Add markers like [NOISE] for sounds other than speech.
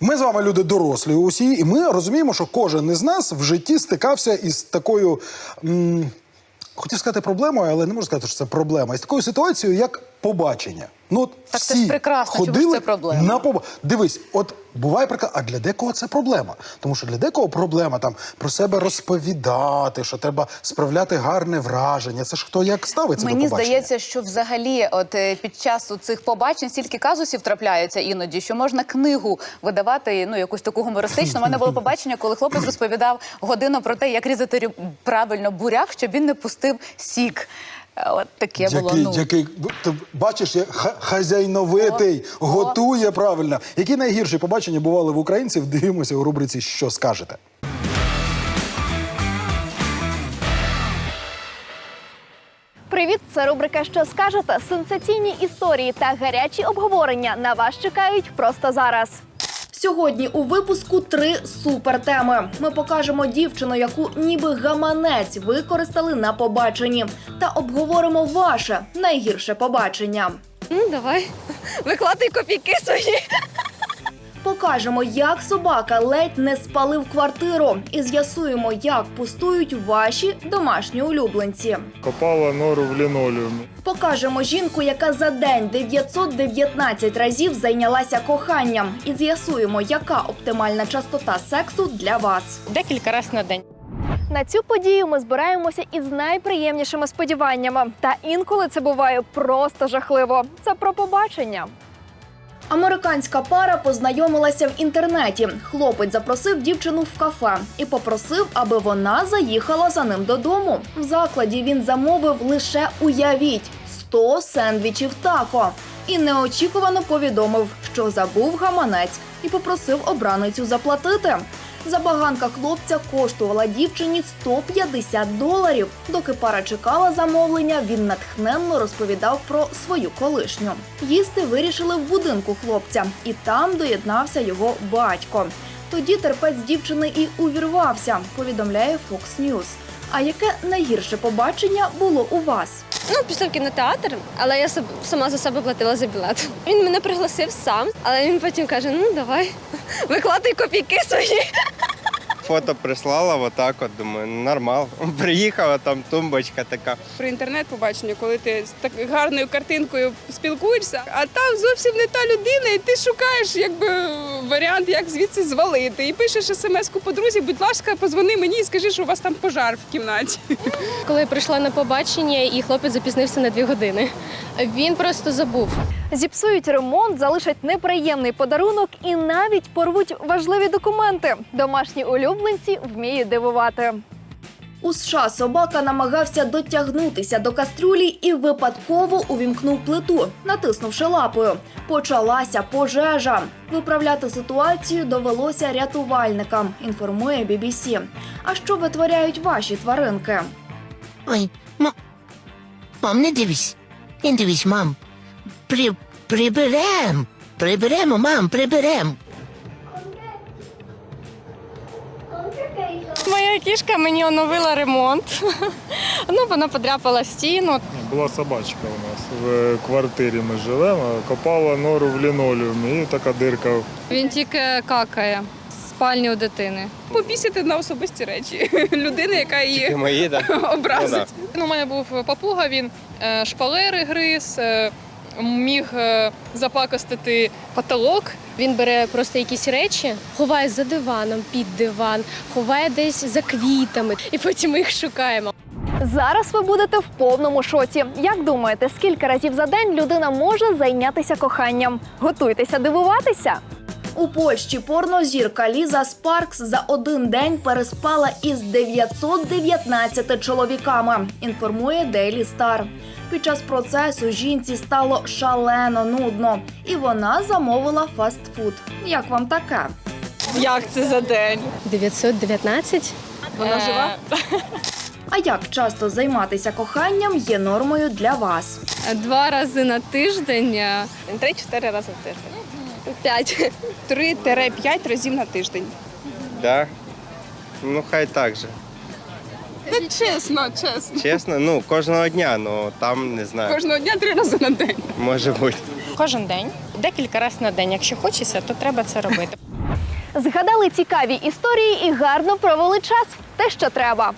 Ми з вами люди дорослі усі, і ми розуміємо, що кожен із нас в житті стикався із такою. М- Хотів сказати проблемою, але не можу сказати, що це проблема. Із такою ситуацією, як побачення. Ну, от Так це ж прекрасно, чому ж це проблема? на поба... Дивись, от буває прикла... а для декого це проблема. Тому що для декого проблема там про себе розповідати, що треба справляти гарне враження. Це ж хто як ставиться до Мені побачення. здається, що взагалі, от е, під час цих побачень стільки казусів трапляються іноді, що можна книгу видавати, ну якусь таку гумористичну. У мене було побачення, коли хлопець розповідав годину про те, як різати рю- правильно буряк, щоб він не пустив сік. От таке було. Ну який, ти бачиш, як ха- хазяйновитий, О, о. готує правильно. Які найгірші побачення бували в українців? Дивимося у рубриці Що скажете? Привіт, це рубрика Що скажете? Сенсаційні історії та гарячі обговорення на вас чекають просто зараз. Сьогодні у випуску три супертеми. Ми покажемо дівчину, яку ніби гаманець використали на побаченні, та обговоримо ваше найгірше побачення. Ну, давай. Викладай копійки свої. Покажемо, як собака ледь не спалив квартиру, і з'ясуємо, як пустують ваші домашні улюбленці. Копала нору в лінолеумі. Покажемо жінку, яка за день 919 разів зайнялася коханням, і з'ясуємо, яка оптимальна частота сексу для вас. Декілька разів на день. На цю подію ми збираємося із найприємнішими сподіваннями. Та інколи це буває просто жахливо. Це про побачення. Американська пара познайомилася в інтернеті. Хлопець запросив дівчину в кафе і попросив, аби вона заїхала за ним додому. В закладі він замовив лише уявіть 100 сендвічів тако. І неочікувано повідомив, що забув гаманець і попросив обраницю заплатити. Забаганка хлопця коштувала дівчині 150 доларів. Доки пара чекала замовлення, він натхненно розповідав про свою колишню. Їсти вирішили в будинку хлопця, і там доєднався його батько. Тоді терпець дівчини і увірвався, повідомляє Fox News. А яке найгірше побачення було у вас? Ну, після в кінотеатр, але я сама за себе платила за білет. Він мене пригласив сам, але він потім каже: ну давай, викладай копійки свої. Фото прислала, отак от думаю, нормал. [LAUGHS] Приїхала, там тумбочка така. про інтернет-побачення, коли ти з так гарною картинкою спілкуєшся, а там зовсім не та людина, і ти шукаєш якби варіант, як звідси звалити. І пишеш смс-ку подрузі, будь ласка, позвони мені і скажи, що у вас там пожар в кімнаті. Коли я прийшла на побачення, і хлопець запізнився на дві години. Він просто забув. Зіпсують ремонт, залишать неприємний подарунок і навіть порвуть важливі документи. Домашні улюбленці вміють дивувати. У США собака намагався дотягнутися до кастрюлі і випадково увімкнув плиту, натиснувши лапою. Почалася пожежа. Виправляти ситуацію довелося рятувальникам, інформує BBC. А що витворяють ваші тваринки? Ой, мам, мам, не дивись. Не дивись, мам. При, приберем. Приберемо, мам, приберем. Моя кішка мені оновила ремонт. [LAUGHS] Ну, вона подряпала стіну. Була собачка у нас в квартирі. Ми живемо. Копала нору в лінолеумі і така дирка. Він тільки какає спальні у дитини. Попісити на особисті речі [LAUGHS] людини, яка її мої, так. [LAUGHS] образить. Ну, у мене був папуга, він е, шпалери гриз, е, міг е, запакостити потолок. Він бере просто якісь речі, ховає за диваном, під диван, ховає десь за квітами, і потім ми їх шукаємо. Зараз ви будете в повному шоці. Як думаєте, скільки разів за день людина може зайнятися коханням? Готуйтеся дивуватися. У Польщі порнозірка Ліза Спаркс за один день переспала із 919 чоловіками. Інформує Daily Star. Під час процесу жінці стало шалено нудно, і вона замовила фастфуд. Як вам таке? Як це за день? 919? Вона жива? А як часто займатися коханням є нормою для вас? Два рази на тиждень. е, Три-чотири рази в тиждень. П'ять. Три-п'ять разів на тиждень. Да? Ну, хай так же. Та чесно, чесно. Чесно, ну, кожного дня, ну там не знаю, Кожного дня три рази на день. може бути. Кожен день, декілька разів на день. Якщо хочеться, то треба це робити. Згадали цікаві історії і гарно провели час. Те, що треба.